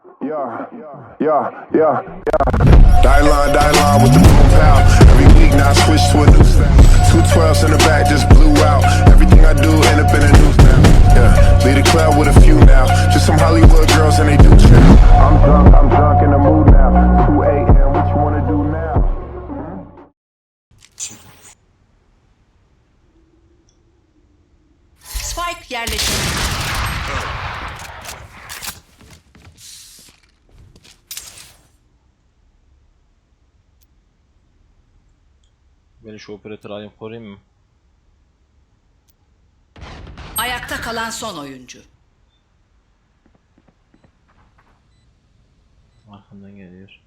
Yeah, yeah, yeah, yeah. Die line with the boom pow. Every week now I switch to a new style. Two twelves in the back just blew out. Everything I do end up in a news now. Yeah, lead a club with a few now. Just some Beni şu operatör alayım koruyayım mı? Ayakta kalan son oyuncu. Arkamdan geliyor.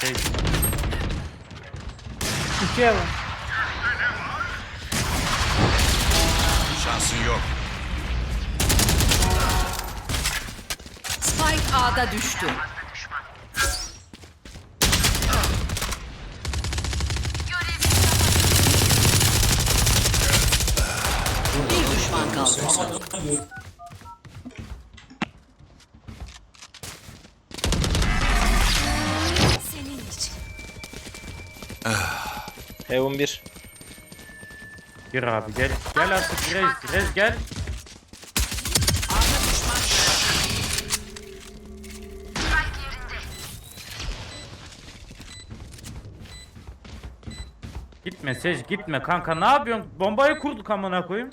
Şey. İkiye bak. Şansın yok. Spike A'da düştü. Bir düşman kaldı. Heaven 1. Gir abi gel. Gel artık Rez. Rez gel. Gitme Sej gitme kanka ne yapıyorsun? Bombayı kurduk amına koyayım.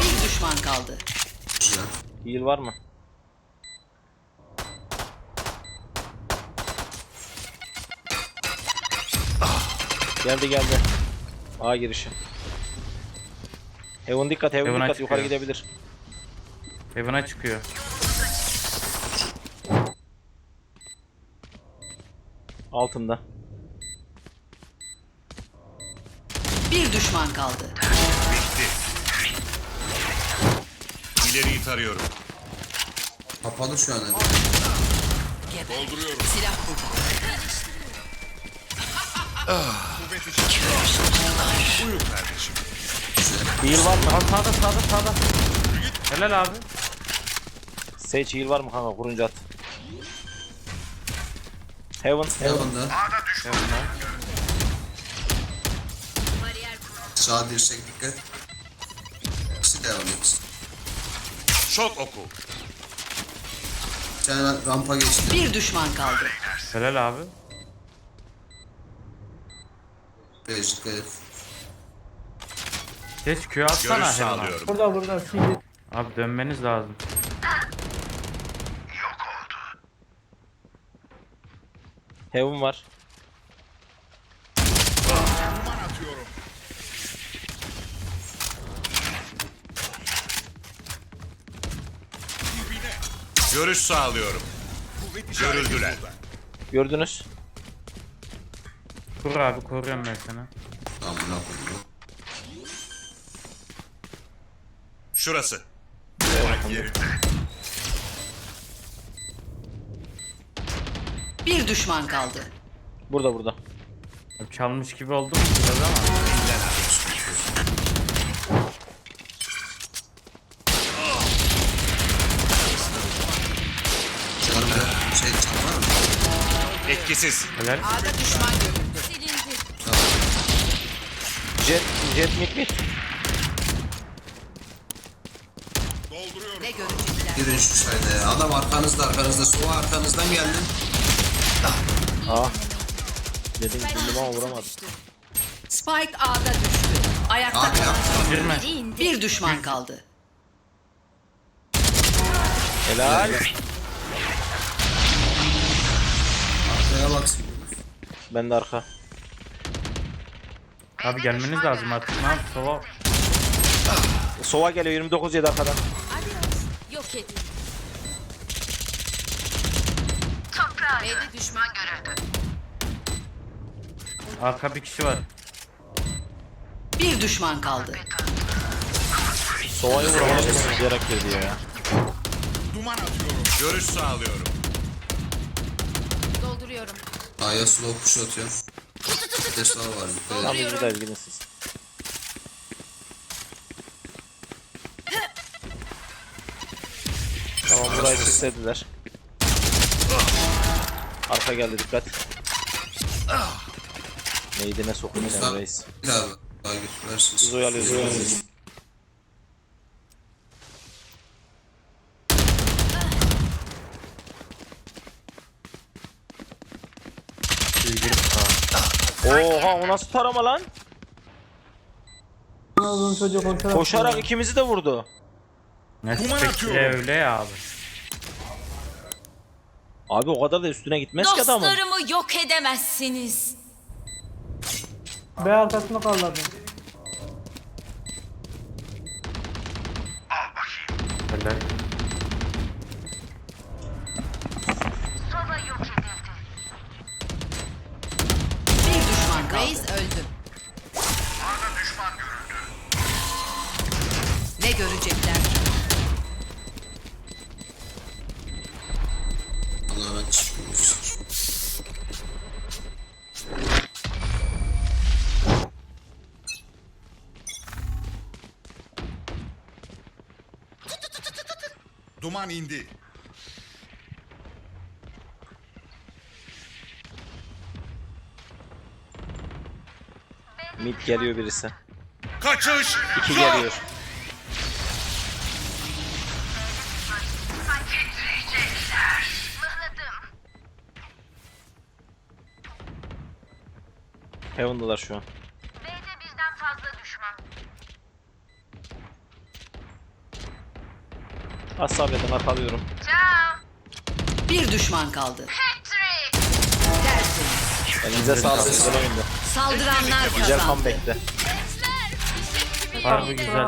Bir düşman kaldı. Heal var mı? Geldi geldi. A girişi. Heaven dikkat, Heaven Heaven'a dikkat. Yukarı çıkıyor. gidebilir. Evine çıkıyor. Altında. Bir düşman kaldı. Bitti. İleriyi tarıyorum. Kapalı şu an. ev. Dolduruyorum. Silah burada. Kardeşim. Heal var mı? Aa, sağda sağda sağda. Helal abi. Sage heal var mı kanka? Kurunca at. Heaven. Heaven'da. Heaven'da. Sağ dirsek dikkat. İkisi devam et. Şok oku. Bir tane rampa geçti. Bir düşman kaldı. Helal abi. Beyazık herif. Geç Q atsana Görüş hemen. sağlıyorum. Burada burada Abi dönmeniz lazım. Heaven var. Görüş sağlıyorum. Görüldüler. Gördünüz. Kur abi koruyorum ben seni. Ne yapalım. Şurası. Bir düşman kaldı. Burada burada. Çalmış gibi oldum biraz ama. Canım yok. Şey can var mı? Etkisiz. Helal. A'da düşman görüldü. Jet, jet mid mid. Ne görecekler? Girin şu sayda ya. Adam arkanızda arkanızda. Sova arkanızdan geldi. Aa. Dedim ama vuramadım. Spike A'da düştü. Ayakta Abi kalan son Girme. Bir düşman kaldı. Helal. Arkaya baksın. Ben de arka. Abi gelmeniz lazım artık. Ne yap? Sova. Sova geliyor 29 yedi arkadan. Yok edin. B'de düşman görüldü. Arka bir kişi var. Bir düşman kaldı. Sova'yı vuramadım. Zıplayarak girdi ya. Görüş sağlıyorum. Dolduruyorum. A'ya slow push atıyor. Bir de var. Tam biz buradayız gidin siz. Tamam burayı kilitlediler. Arka geldi dikkat. Neydi ne sokun sen reis. Bir daha daha götürürsünüz. Biz oyalıyoruz oyalıyoruz. Oha o nasıl tarama lan? Koşarak ikimizi de vurdu. Ne spektre öyle ya abi. Abi o kadar da üstüne gitmez ki adamın. Dostlarımı yok edemezsiniz. B arkasında kaldı Helal. Bir düşman kaldı. Reis öldü. Ne görecekler? Allah'a Duman indi. Mid geliyor birisi. Kaçış. İki geliyor. Heaven'dalar şu an. Az sabredin arkalıyorum. Bir düşman kaldı. Elinize sağlık güzel oyundu. Saldıranlar Güzel kazandı. comeback'ti. Harbi güzel.